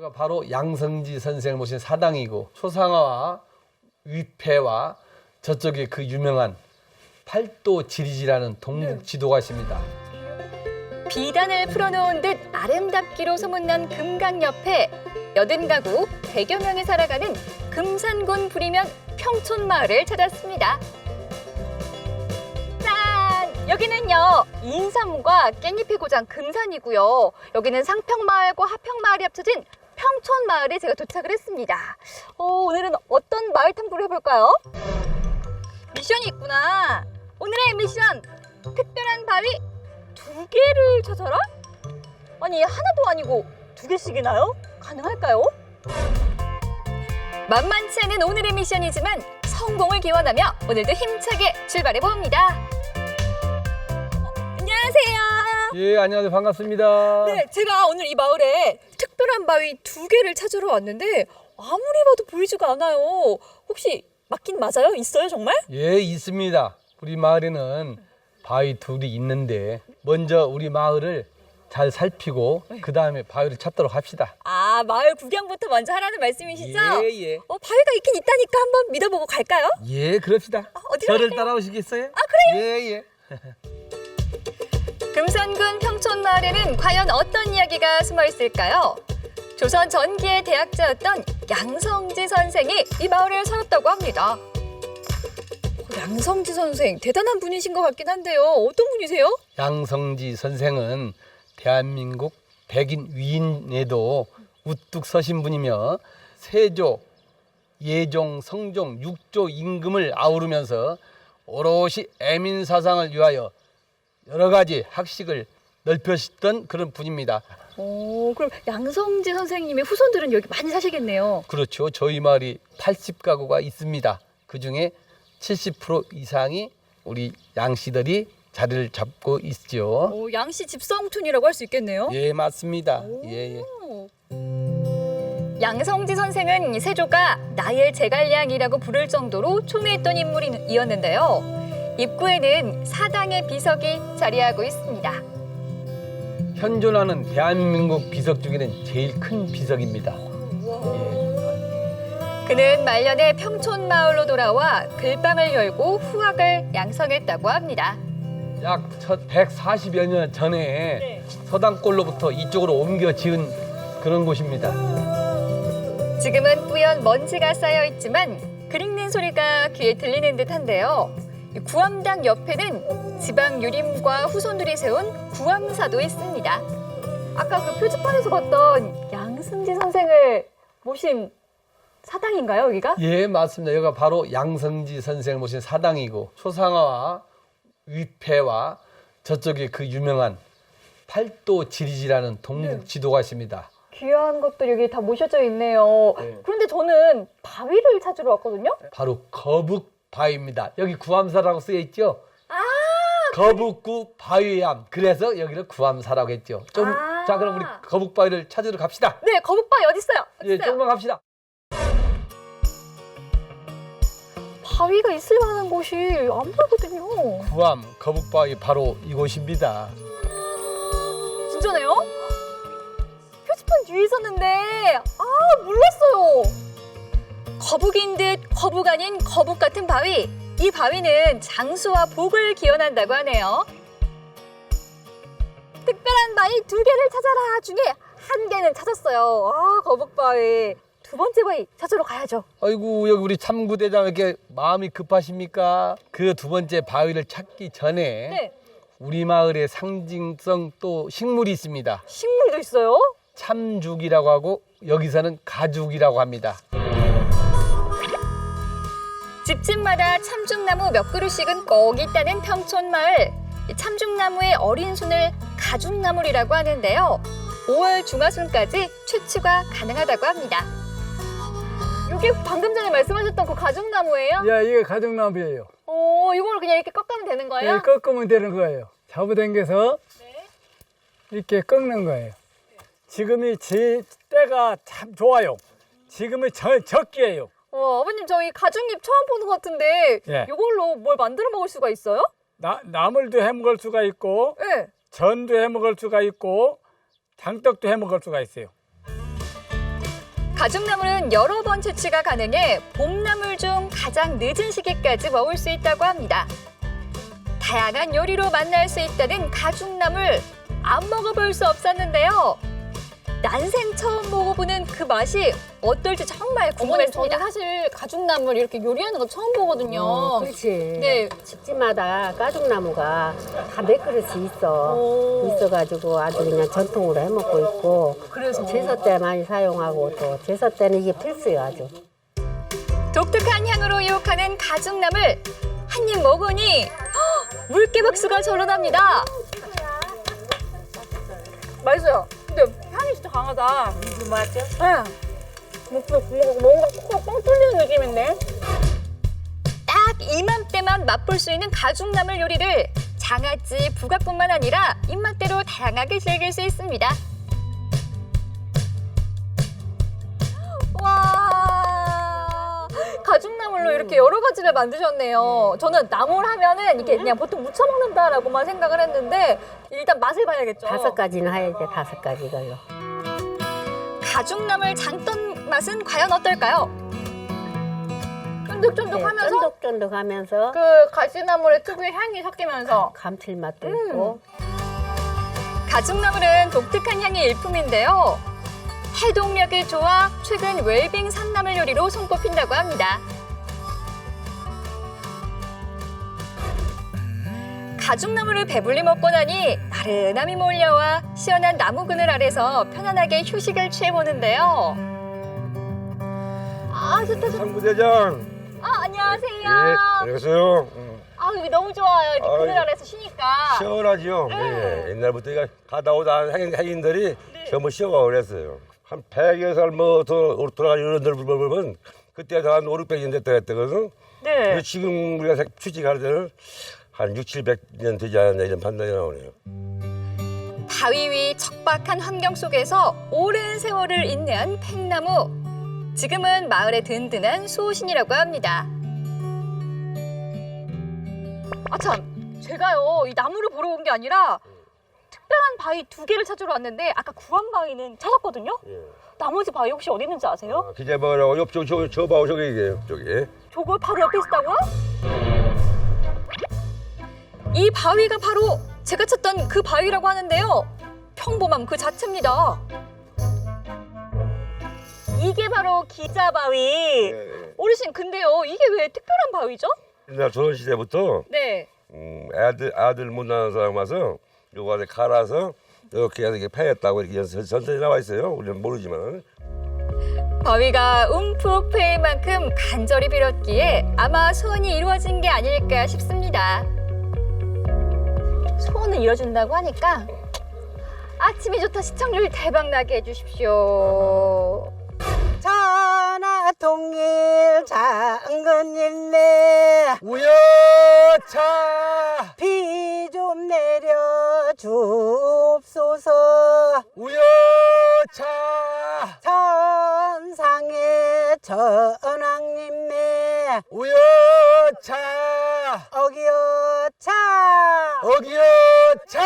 제가 바로 양성지 선생을 모신 사당이고 초상화와 위패와 저쪽에 그 유명한 팔도 지리지라는 동북 지도가십니다. 비단을 풀어놓은 듯 아름답기로 소문난 금강 옆에 여든 가구 100여 명이 살아가는 금산군 부리면 평촌 마을을 찾았습니다. 짠! 여기는요 인삼과 깻잎의 고장 금산이고요. 여기는 상평마을과 하평마을이 합쳐진 평촌 마을에 제가 도착을 했습니다. 어, 오늘은 어떤 마을 탐구를 해볼까요? 미션이 있구나. 오늘의 미션 특별한 바위 두 개를 찾아라? 아니 하나도 아니고 두 개씩이나요? 가능할까요? 만만치 않은 오늘의 미션이지만 성공을 기원하며 오늘도 힘차게 출발해 봅니다. 어, 안녕하세요. 예, 안녕하세요. 반갑습니다. 네, 제가 오늘 이 마을에 특 별한 바위 두 개를 찾으러 왔는데 아무리 봐도 보이지가 않아요. 혹시 맞긴 맞아요? 있어요 정말? 예, 있습니다. 우리 마을에는 바위 둘이 있는데 먼저 우리 마을을 잘 살피고 그 다음에 바위를 찾도록 합시다. 아 마을 구경부터 먼저 하라는 말씀이시죠? 예, 예. 어 바위가 있긴 있다니까 한번 믿어보고 갈까요? 예, 그럽시다. 어디로 저를 갈까요? 따라오시겠어요? 아 그래요? 예, 예. 금산군 평촌 마을에는 과연 어떤 이야기가 숨어 있을까요? 조선 전기의 대학자였던 양성지 선생이 이 마을을 살았다고 합니다. 어, 양성지 선생 대단한 분이신 것 같긴 한데요. 어떤 분이세요? 양성지 선생은 대한민국 백인 위인에도 우뚝 서신 분이며 세조, 예종, 성종, 육조 임금을 아우르면서 오롯이 애민 사상을 위하여 여러 가지 학식을 넓혀시던 그런 분입니다. 오, 그럼 양성지 선생님의 후손들은 여기 많이 사시겠네요. 그렇죠. 저희 마을이 80가구가 있습니다. 그 중에 70% 이상이 우리 양씨들이 자리를 잡고 있죠. 오, 양씨 집성촌이라고 할 수 있겠네요. 예, 맞습니다. 예, 예. 양성지 선생은 세조가 나의 제갈량이라고 부를 정도로 총애했던 인물이었는데요. 입구에는 사당의 비석이 자리하고 있습니다. 현존하는 대한민국 비석 중에는 제일 큰 비석입니다. 예. 그는 말년에 평촌 마을로 돌아와 글방을 열고 후학을 양성했다고 합니다. 약 140여 년 전에 서당골로부터 이쪽으로 옮겨 지은 그런 곳입니다. 지금은 뿌연 먼지가 쌓여 있지만 글 읽는 소리가 귀에 들리는 듯한데요. 이 구암당 옆에는 지방 유림과 후손들이 세운 구암사도 있습니다. 아까 그 표지판에서 봤던 양승지 선생을 모신 사당인가요, 여기가? 예, 맞습니다. 여기가 바로 양성지 선생을 모신 사당이고 초상화와 위패와 저쪽에 그 유명한 팔도 지리지라는 동북 지도가십니다. 귀한 것도 여기 다 모셔져 있네요. 네. 그런데 저는 바위를 찾으러 왔거든요. 바로 거북 바위입니다. 여기 구암사라고 쓰여 있죠? 아, 거북구 바위암. 그래서 여기를 구암사라고 했죠. 좀, 아. 자, 그럼 우리 거북바위를 찾으러 갑시다. 네, 거북바위 어디 있어요? 어디 예, 있어요? 조금만 갑시다. 바위가 있을 만한 곳이 안 보이거든요. 구암 거북바위 바로 이곳입니다. 진짜네요? 표지판 뒤에 있었는데 아 몰랐어요. 거북인 듯 거북 아닌 거북 같은 바위. 이 바위는 장수와 복을 기원한다고 하네요. 특별한 바위 두 개를 찾아라 중에 한 개는 찾았어요. 아 거북 바위. 두 번째 바위 찾으러 가야죠. 아이고 여기 우리 참구대장 왜 이렇게 마음이 급하십니까? 그 두 번째 바위를 찾기 전에 네. 우리 마을의 상징성 또 식물이 있습니다. 식물도 있어요. 참죽이라고 하고 여기서는 가죽이라고 합니다. 집집마다 참중나무 몇 그루씩은 꼭 있다는 평촌마을. 이 참중나무의 어린 순을 가죽나물이라고 하는데요. 5월 중하순까지 채취가 가능하다고 합니다. 이게 방금 전에 말씀하셨던 그 가죽나무예요? 야, 이게 가죽나무예요. 어, 이걸 그냥 이렇게 꺾으면 되는 거예요? 예, 꺾으면 되는 거예요. 잡아당겨서 네. 이렇게 꺾는 거예요. 지금이 제 때가 참 좋아요. 지금이 저, 적기예요. 어, 아버님 저희 가죽잎 처음 보는 것 같은데 예. 이걸로 뭘 만들어 먹을 수가 있어요? 나, 나물도 해 먹을 수가 있고 네. 전도 해 먹을 수가 있고 장떡도 해 먹을 수가 있어요. 가죽나물은 여러 번 채취가 가능해 봄나물 중 가장 늦은 시기까지 먹을 수 있다고 합니다. 다양한 요리로 만날 수 있다는 가죽나물 안 먹어볼 수 없었는데요. 난생 처음 먹어보는 그 맛이 어떨지 정말 저는 궁금했습니다. 사실 가죽나물 이렇게 요리하는 거 처음 보거든요. 어, 그렇지. 네, 집집마다 가죽나무가 다 몇 그릇이 있어. 오. 있어가지고 아주 그냥 전통으로 해먹고 있고. 그래서 제사 때 많이 사용하고 또 제사 때는 이게 필수요 아주. 독특한 향으로 유혹하는 가죽나물 한 입 먹으니 헉, 물개 박수가 절로 납니다. 맛있어요. 근데 향이 진짜 강하다. 맞죠? 네. 뭔가 뭔가 코가 뻥 뚫리는 느낌인데. 딱 이맘때만 맛볼 수 있는 가죽나물 요리를 장아찌, 부각뿐만 아니라 입맛대로 다양하게 즐길 수 있습니다. 가죽나물로 이렇게 여러 가지를 만드셨네요. 저는 나물 하면은 이게 그냥 보통 무쳐 먹는다라고만 생각을 했는데 일단 맛을 봐야겠죠. 다섯 가지는 해야 돼 다섯 가지 걸로. 가죽나물 장떤 맛은 과연 어떨까요? 쫀득쫀득하면서 네, 쫀득쫀득하면서 그 가지나물의 특유의 향이 섞이면서 감칠맛도 음. 있고. 가죽나물은 독특한 향이 일품인데요. 해독력이 좋아 최근 웰빙 산나물 요리로 손꼽힌다고 합니다. 가죽나물을 배불리 먹고 나니 나른함이 몰려와 시원한 나무 그늘 아래서 편안하게 휴식을 취해보는데요. 아 좋다 좋다. 상부대장. 아 안녕하세요. 예, 안녕하세요. 음, 아 여기 너무 좋아요. 이렇게 아유, 그늘 아래서 쉬니까. 시원하지요. 예, 옛날부터 이거 가다 오다 행인, 행인들이 전부 쉬어가고 그랬어요. 한 100여 살뭐더 돌아가는 어른들 보면 그때 한 5, 600년 됐다 했거든. 네. 근데 지금 우리가 생- 취직할 때는 한 6, 700년 되지 않았나 이런 판단이 나오네요. 바위 위 척박한 환경 속에서 오랜 세월을 인내한 팽나무. 지금은 마을의 든든한 수호신이라고 합니다. 아 참, 제가요 이 나무를 보러 온 게 아니라 특별한 바위 두 개를 찾으러 왔는데 아까 구한 바위는 찾았거든요. 예. 나머지 바위 혹시 어디 있는지 아세요? 아, 기자봐라고 옆쪽 저, 저 봐오 저기 이게 저기. 저거 바로 옆에 있다고요? 이 바위가 바로 제가 찾던 그 바위라고 하는데요. 평범함 그 자체입니다. 이게 바로 기자 바위. 예, 예. 어르신, 근데요, 이게 왜 특별한 바위죠? 옛날 조선 시대부터 네. 음, 아들 아들 못 낳은 사람 와서 요거 안에 갈아서 이렇게 해서 이렇게 패였다고 이렇게 전- 전설이 나와 있어요. 우리는 모르지만. 바위가 움푹 패인 만큼 간절히 빌었기에 아마 소원이 이루어진 게 아닐까 싶습니다. 소원을 이뤄준다고 하니까 아침이 좋다 시청률 대박 나게 해주십시오. 전하 통일 장군님네. 우여차! 비 좀 내려 줍소서. 우여차! 천상의 전왕님네 우여차 어기여차 어기여차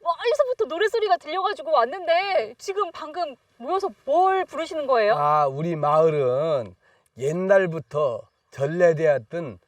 멀리서부터 노래소리가 들려가지고 왔는데 지금 방금 모여서 뭘 부르시는 거예요? 아, 우리 마을은 옛날부터 전래되었던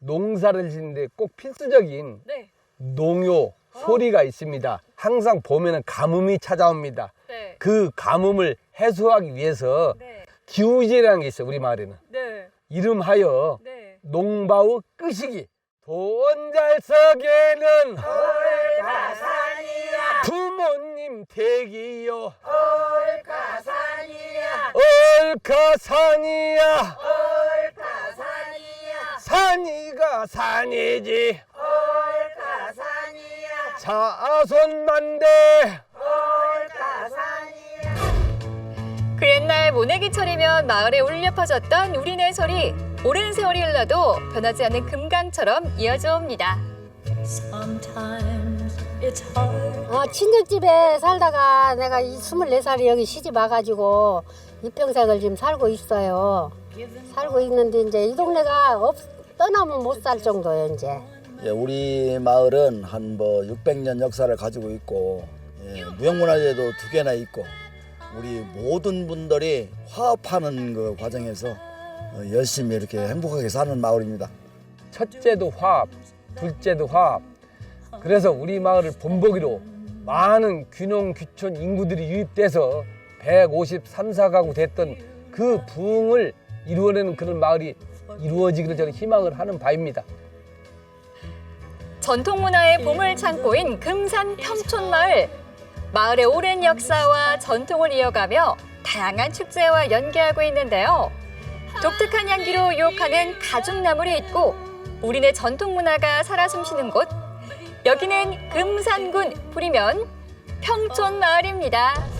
농사를 짓는데 꼭 필수적인 네. 농요 소리가 있습니다. 항상 보면은 가뭄이 찾아옵니다. 네. 그 가뭄을 해소하기 위해서 네. 기우제라는 게 있어요. 우리 마을에는 네. 이름하여 네. 농바우 끄시기 돈잘석에는 부모님 댁이요 얼카산이야? 산이가 산이지. 자손만대. 그 옛날 모내기철이면 마을에 울려 퍼졌던 우리네 소리 오랜 세월이 흘러도 변하지 않는 금강처럼 이어져 옵니다. 아, 친정집에 살다가 내가 이 24살이 여기 시집 와가지고 이 평생을 지금 살고 있어요. 살고 있는데 이제 이 동네가 없, 떠나면 못 살 정도예요, 이제. 예, 우리 마을은 한 뭐 600년 역사를 가지고 있고 예, 무형문화재도 두 개나 있고 우리 모든 분들이 화합하는 그 과정에서 어, 열심히 이렇게 행복하게 사는 마을입니다. 첫째도 화합, 둘째도 화합. 그래서 우리 마을을 본보기로 많은 귀농 귀촌 인구들이 유입돼서 153사가구 됐던 그 부흥을 이루어내는 그런 마을이 이루어지기를 저는 희망을 하는 바입니다. 전통 문화의 보물 창고인 금산 평촌 마을. 마을의 오랜 역사와 전통을 이어가며 다양한 축제와 연계하고 있는데요. 독특한 향기로 유혹하는 가죽나물이 있고 우리네 전통 문화가 살아 숨쉬는 곳. 여기는 금산군 부리면 평촌 마을입니다.